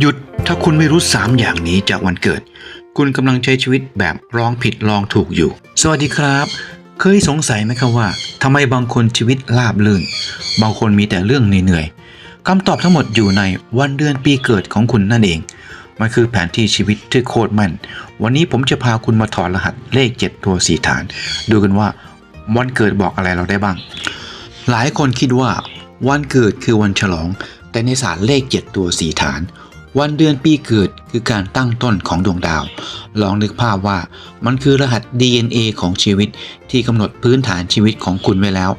หยุดถ้าคุณไม่รู้ 3 อย่างนี้จากวันเกิด คุณกำลังใช้ชีวิตแบบลองผิดลองถูกอยู่ สวัสดีครับ เคยสงสัยไหมครับว่าทำไมบางคนชีวิตราบรื่น บางคนมีแต่เรื่องเหนื่อยๆคำตอบทั้งหมดอยู่ในวันเดือนปีเกิดของคุณนั่นเอง มันคือแผนที่ชีวิตที่โคตรแม่น วันนี้ผมจะพาคุณมาถอดรหัสเลข 7 ตัวสีฐาน ดูกันว่าวันเกิดบอกอะไรเราได้บ้าง หลายคนคิดว่าวันเกิดคือวันฉลอง แต่ในศาสตร์เลข 7 ตัวสีฐาน วันเดือนปีเกิดคือการตั้งต้นของดวงดาว ลองนึกภาพว่ามันคือรหัส DNA ของชีวิตที่กำหนดพื้นฐานชีวิตของคุณไว้แล้ว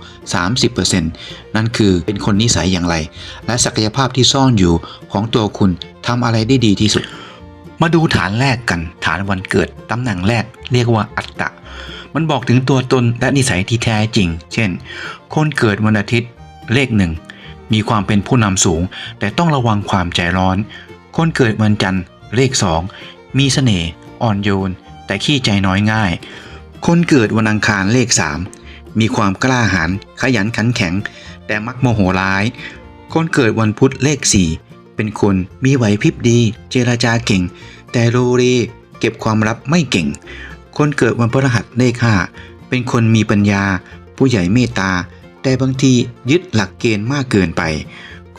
30%นั่นคือเป็นคนนิสัยอย่างไร และศักยภาพที่ซ่อนอยู่ของตัวคุณทำอะไรได้ดีที่สุด มาดูฐานแรกกันฐานวันเกิดตำแหน่งแรกเรียกว่าอัตตะ มันบอกถึงตัวตนและนิสัยที่แท้จริง เช่น คนเกิดวันอาทิตย์เลขหนึ่งมีความเป็นผู้นำสูง แต่ต้องระวังความใจร้อน คนเกิดวันจันทร์เลขสองมีเสน่ห์อ่อนโยน แต่ขี้ใจน้อยง่าย คนเกิดวันอังคารเลขสามมีความกล้าหาญขยันขันแข็ง แต่มักโมโหร้าย คนเกิดวันพุธเลขสี่เป็นคนมีไหวพริบดี เจรจาเก่ง แต่โลเรเก็บความลับไม่เก่ง คนเกิดวันพฤหัสเลขห้าเป็นคนมีปัญญา ผู้ใหญ่เมตตา แต่บางทียึดหลักเกณฑ์มากเกินไป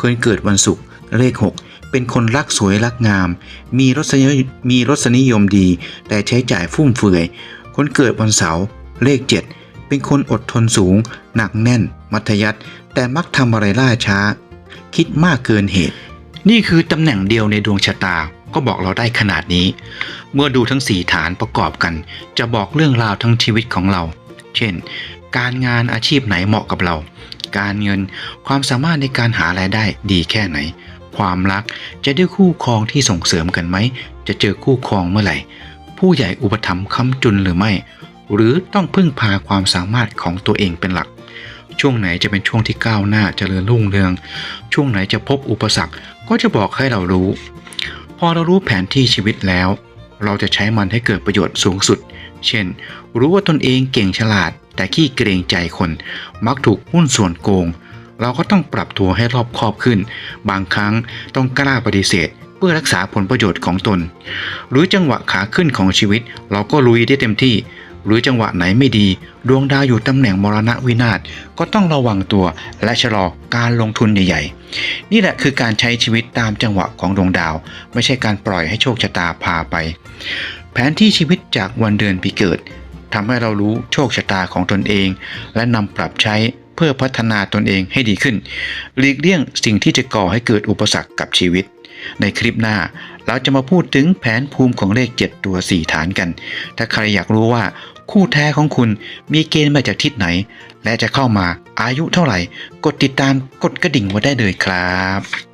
คนเกิดวันศุกร์เลข6 เป็นคนรักสวยรักงาม มีรสนิยมีรสนิยมดี แต่ใช้จ่ายฟุ่มเฟือย คนเกิดวันเสาร์เลข 7 เป็นคนอดทนสูง หนักแน่น มัธยัติแต่มักทำอะไรล่าช้า คิดมากเกินเหตุ นี่คือตำแหน่งเดียวในดวงชะตาก็บอกเราได้ขนาดนี้ เมื่อดูทั้งสี่ฐานประกอบกัน จะบอกเรื่องราวทั้งชีวิตของเรา เช่น การงานอาชีพไหนเหมาะกับเรา การเงินความสามารถในการหารายได้ดีแค่ไหน ความรัก จะได้คู่ครองที่ส่งเสริมกันไหม จะเจอคู่ครองเมื่อไหร่ ผู้ใหญ่อุปถัมภ์ค้ำจุนหรือไม่ หรือต้องพึ่งพาความสามารถของตัวเองเป็นหลัก ช่วงไหนจะเป็นช่วงที่ก้าวหน้าเจริญรุ่งเรือง ช่วงไหนจะพบอุปสรรคก็จะบอกให้เรารู้ พอเรารู้แผนที่ชีวิตแล้ว เราจะใช้มันให้เกิดประโยชน์สูงสุด เช่น รู้ว่าตนเองเก่งฉลาด แต่ขี้เกรงใจคน มักถูกหุ้นส่วนโกง เราก็ต้องปรับตัวให้รอบคอบขึ้น บางครั้งต้องกล้าปฏิเสธ เพื่อรักษาผลประโยชน์ของตน หรือจังหวะขาขึ้นของชีวิต เราก็ลุยได้เต็มที่ หรือจังหวะไหนไม่ดี ดวงดาวอยู่ตำแหน่งมรณะวินาศก็ต้องระวังตัวและชะลอการลงทุนใหญ่ๆ นี่แหละคือการใช้ชีวิตตามจังหวะของดวงดาว ไม่ใช่การปล่อยให้โชคชะตาพาไป แผนที่ชีวิตจากวันเดือนปีเกิดทำให้เรารู้โชคชะตาของตนเอง และนำปรับใช้ เพื่อพัฒนาตนเองให้ดีขึ้น หลีกเลี่ยงสิ่งที่จะก่อให้เกิดอุปสรรคกับชีวิต ในคลิปหน้าเราจะมาพูดถึงแผนภูมิของเลข 7 ตัว 4 ฐานกัน ถ้าใครอยากรู้ว่าคู่แท้ของคุณมีเกณฑ์มาจากทิศไหน และจะเข้ามาอายุเท่าไหร่ กดติดตามกดกระดิ่งไว้ได้เลยครับ